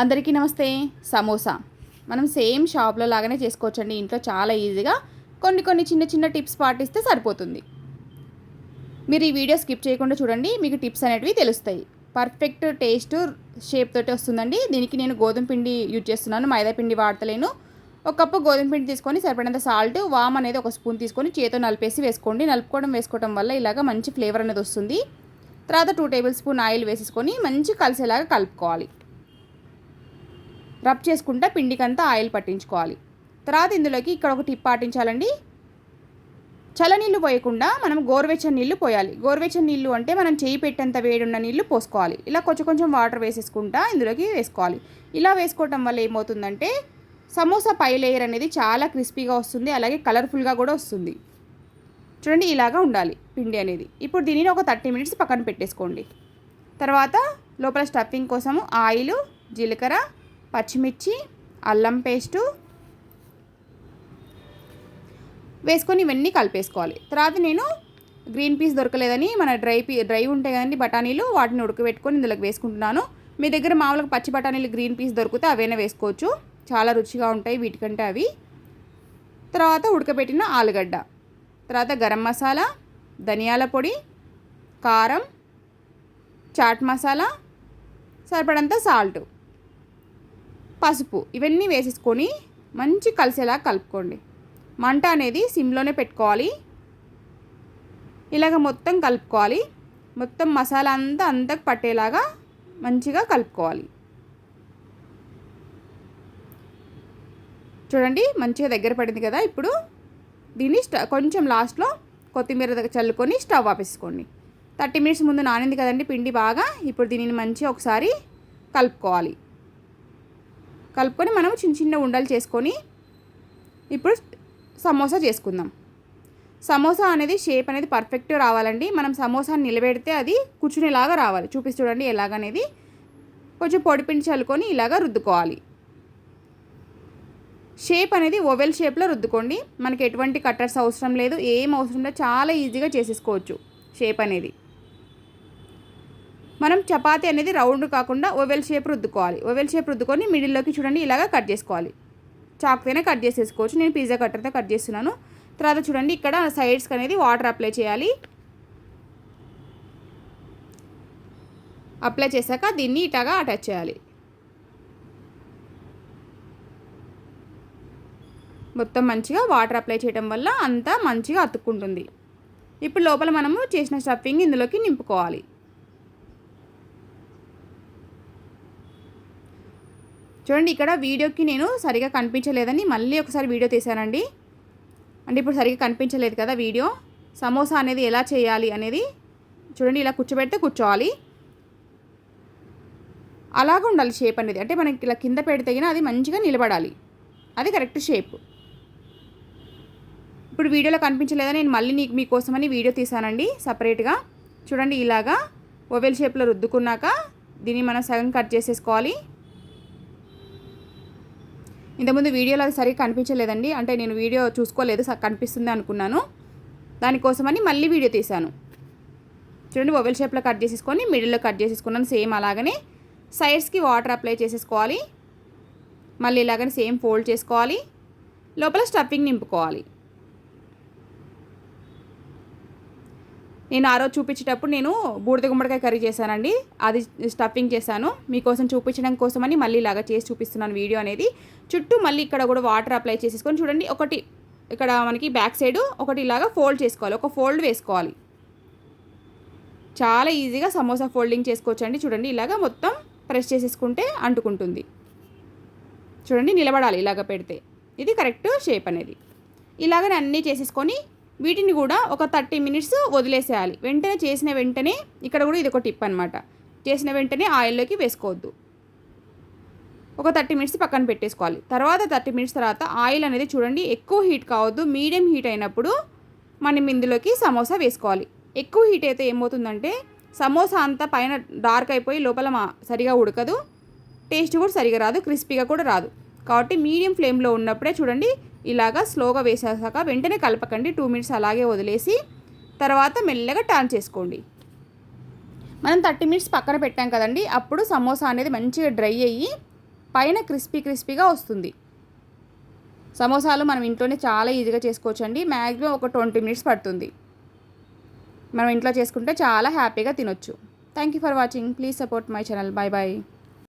అందరికీ నమస్తే. సమోసా. మనం సేమ్ షాప్లో లాగానే చేసుకోవచ్చండి. ఇంట్లో చాలా ఈజీగా కొన్ని కొన్ని చిన్న చిన్న టిప్స్ పాటిస్తే సరిపోతుంది. మీరు ఈ వీడియో స్కిప్ చేయకుండా చూడండి. మీకు టిప్స్ అనేటివి తెలుస్తాయి. పర్ఫెక్ట్ టేస్ట్ షేప్ తోటి వస్తుందండి. దీనికి నేను గోధుమ పిండి యూజ్ చేస్తున్నాను. మైదా పిండి వాడతలేను. ఒక కప్పు గోధుమ పిండి తీసుకొని సరిపడినంత సాల్ట్ వామ్ అనేది ఒక స్పూన్ తీసుకొని చేతితో నలిపేసి వేసుకోండి. నలుపుకోవడం వేసుకోవడం వల్ల ఇలాగ మంచి ఫ్లేవర్ అనేది వస్తుంది. తర్వాత టూ టేబుల్ స్పూన్ ఆయిల్ వేసేసుకొని మంచి కలిసేలాగా కలుపుకోవాలి. రబ్ చేసుకుంటా పిండికంతా ఆయిల్ పట్టించుకోవాలి. తర్వాత ఇందులోకి ఇక్కడ ఒక టిప్ పాటించాలండి. చల్లనీళ్ళు పోయకుండా మనం గోరువెచ్చని నీళ్ళు పోయాలి. గోరువెచ్చని నీళ్ళు అంటే మనం చేయి పెట్టేంత వేడున్న నీళ్ళు పోసుకోవాలి. ఇలా కొంచెం కొంచెం వాటర్ వేసేసుకుంటా ఇందులోకి వేసుకోవాలి. ఇలా వేసుకోవటం వల్ల ఏమవుతుందంటే సమోసా పై లేయర్ అనేది చాలా క్రిస్పీగా వస్తుంది. అలాగే కలర్ఫుల్గా కూడా వస్తుంది. చూడండి ఇలాగా ఉండాలి పిండి అనేది. ఇప్పుడు దీనిని ఒక థర్టీ మినిట్స్ పక్కన పెట్టేసుకోండి. తర్వాత లోపల స్టఫింగ్ కోసము ఆయిల్ జీలకర్ర పచ్చిమిర్చి అల్లం పేస్టు వేసుకొని ఇవన్నీ కలిపేసుకోవాలి. తర్వాత నేను గ్రీన్ పీస్ దొరకలేదని మన డ్రై పీ డ్రై ఉంటాయి కదండి బఠానీలు వాటిని ఉడకబెట్టుకొని ఇందులోకి వేసుకుంటున్నాను. మీ దగ్గర మామూలుగా పచ్చి బఠానీలు గ్రీన్ పీస్ దొరికితే అవైనా వేసుకోవచ్చు. చాలా రుచిగా ఉంటాయి వీటికంటే అవి. తర్వాత ఉడకబెట్టిన ఆలుగడ్డ. తర్వాత గరం మసాలా ధనియాల పొడి కారం చాట్ మసాలా సరిపడంత సాల్ట్. పసుపు ఇవన్నీ వేసేసుకొని మంచి కలిసేలా కలుపుకోండి. మంట అనేది సిమ్లోనే పెట్టుకోవాలి. ఇలాగ మొత్తం కలుపుకోవాలి. మొత్తం మసాలా అంతా అంతకు పట్టేలాగా మంచిగా కలుపుకోవాలి. చూడండి మంచిగా దగ్గర పడింది కదా ఇప్పుడు. దీన్ని కొంచెం లాస్ట్లో కొత్తిమీర చల్లుకొని స్టవ్ ఆపేసుకోండి. థర్టీ మినిట్స్ ముందు నానింది కదండి పిండి బాగా. ఇప్పుడు దీనిని మంచిగా ఒకసారి కలుపుకోవాలి. కలుపుకొని మనం చిన్న చిన్న ఉండలు చేసుకొని ఇప్పుడు సమోసా చేసుకుందాం. సమోసా అనేది షేప్ అనేది పర్ఫెక్ట్ రావాలండి. మనం సమోసాని నిలబెడితే అది కూర్చునేలాగా రావాలి. చూపిస్తూ చూడండి ఎలాగనేది. కొంచెం పొడిపిండి చల్లుకొని ఇలాగా రుద్దుకోవాలి. షేప్ అనేది ఓవెల్ షేప్లో రుద్దుకోండి. మనకి ఎటువంటి కట్టర్స్ అవసరం లేదు. ఏం అవసరం లేదు. చాలా ఈజీగా చేసేసుకోవచ్చు షేప్ అనేది. మనం చపాతీ అనేది రౌండ్ కాకుండా ఓవెల్ షేప్ రుద్దుకోవాలి. ఓవెల్ షేప్ రుద్దుకొని మిడిల్లోకి చూడండి ఇలాగా కట్ చేసుకోవాలి. చాక్తోనే కట్ చేసేసుకోవచ్చు. నేను పిజ్జా కట్టర్తో కట్ చేస్తున్నాను. తర్వాత చూడండి ఇక్కడ సైడ్స్కి అనేది వాటర్ అప్లై చేయాలి. అప్లై చేశాక దీన్ని ఇటాగా అటాచ్ చేయాలి. మొత్తం మంచిగా వాటర్ అప్లై చేయడం వల్ల అంతా మంచిగా అతుక్కుంటుంది. ఇప్పుడు లోపల మనము చేసిన స్టఫింగ్ ఇందులోకి నింపుకోవాలి. చూడండి ఇక్కడ వీడియోకి నేను సరిగా కనిపించలేదని మళ్ళీ ఒకసారి వీడియో తీశానండి. అంటే ఇప్పుడు సరిగా కనిపించలేదు కదా వీడియో. సమోసా అనేది ఎలా చేయాలి అనేది చూడండి ఇలా కూర్చోబెడితే కూర్చోవాలి. అలాగ ఉండాలి షేప్ అనేది. అంటే మనకి ఇలా కింద పెడితే అది మంచిగా నిలబడాలి. అది కరెక్ట్ షేప్ ఇప్పుడు వీడియోలో కనిపించలేదా నేను మళ్ళీ నీకు మీకోసమని వీడియో తీసానండి సపరేట్గా చూడండి ఇలాగా ఓవెల్ షేప్లో రుద్దుకున్నాక దీన్ని మనం సగం కట్ చేసేసుకోవాలి. ఇంతకుముందు వీడియోలో అది సరిగ్గా కనిపించలేదండి. అంటే నేను వీడియో చూసుకోలేదు కనిపిస్తుంది అనుకున్నాను. దానికోసమని మళ్ళీ వీడియో తీశాను. చూడండి ఓవెల్ షేప్లో కట్ చేసేసుకొని మిడిల్లో కట్ చేసేసుకున్నాను. సేమ్ అలాగనే సైడ్స్కి వాటర్ అప్లై చేసేసుకోవాలి. మళ్ళీ ఇలాగనే సేమ్ ఫోల్డ్ చేసుకోవాలి. లోపల స్టఫింగ్ నింపుకోవాలి. నేను ఆ రోజు చూపించేటప్పుడు నేను బూడిద గుమ్మడికాయ కర్రీ చేశానండి. అది స్టఫింగ్ చేశాను. మీకోసం చూపించడం కోసమని మళ్ళీ ఇలాగా చేసి చూపిస్తున్నాను వీడియో అనేది. చుట్టూ మళ్ళీ ఇక్కడ కూడా వాటర్ అప్లై చేసేసుకొని చూడండి ఒకటి ఇక్కడ మనకి బ్యాక్ సైడ్ ఒకటి ఇలాగా ఫోల్డ్ చేసుకోవాలి. ఒక ఫోల్డ్ వేసుకోవాలి. చాలా ఈజీగా సమోసా ఫోల్డింగ్ చేసుకోవచ్చండి. చూడండి ఇలాగా మొత్తం ప్రెస్ చేసేసుకుంటే అంటుకుంటుంది. చూడండి నిలబడాలి ఇలాగ పెడితే. ఇది కరెక్ట్ షేప్ అనేది. ఇలాగ అన్నీ చేసేసుకొని వీటిని కూడా ఒక థర్టీ మినిట్స్ వదిలేసేయాలి. వెంటనే చేసిన వెంటనే ఇక్కడ కూడా ఇది ఒక టిప్ అనమాట చేసిన వెంటనే ఆయిల్లోకి వేసుకోవద్దు. ఒక థర్టీ మినిట్స్ పక్కన పెట్టేసుకోవాలి. తర్వాత థర్టీ మినిట్స్ తర్వాత ఆయిల్ అనేది చూడండి ఎక్కువ హీట్ కావద్దు. మీడియం హీట్ అయినప్పుడు మనం ఇందులోకి సమోసా వేసుకోవాలి. ఎక్కువ హీట్ అయితే ఏమవుతుందంటే సమోసా అంతా పైన డార్క్ అయిపోయి లోపల మా సరిగా ఉడకదు. టేస్ట్ కూడా సరిగా రాదు క్రిస్పీగా కూడా రాదు. కాబట్టి మీడియం ఫ్లేమ్లో ఉన్నప్పుడే చూడండి ఇలాగా స్లోగా వేసేసాక వెంటనే కలపకండి. టూ మినిట్స్ అలాగే వదిలేసి తర్వాత మెల్లగా టర్న్ చేసుకోండి. మనం థర్టీ మినిట్స్ పక్కన పెట్టాం కదండి. అప్పుడు సమోసా అనేది మంచిగా డ్రై అయ్యి పైన క్రిస్పీ క్రిస్పీగా వస్తుంది. సమోసాలు మనం ఇంట్లోనే చాలా ఈజీగా చేసుకోవచ్చండి. మ్యాక్సిమం ఒక ట్వంటీ మినిట్స్ పడుతుంది. మనం ఇంట్లో చేసుకుంటే చాలా హ్యాపీగా తినొచ్చు. Thank you for watching please support my channel bye bye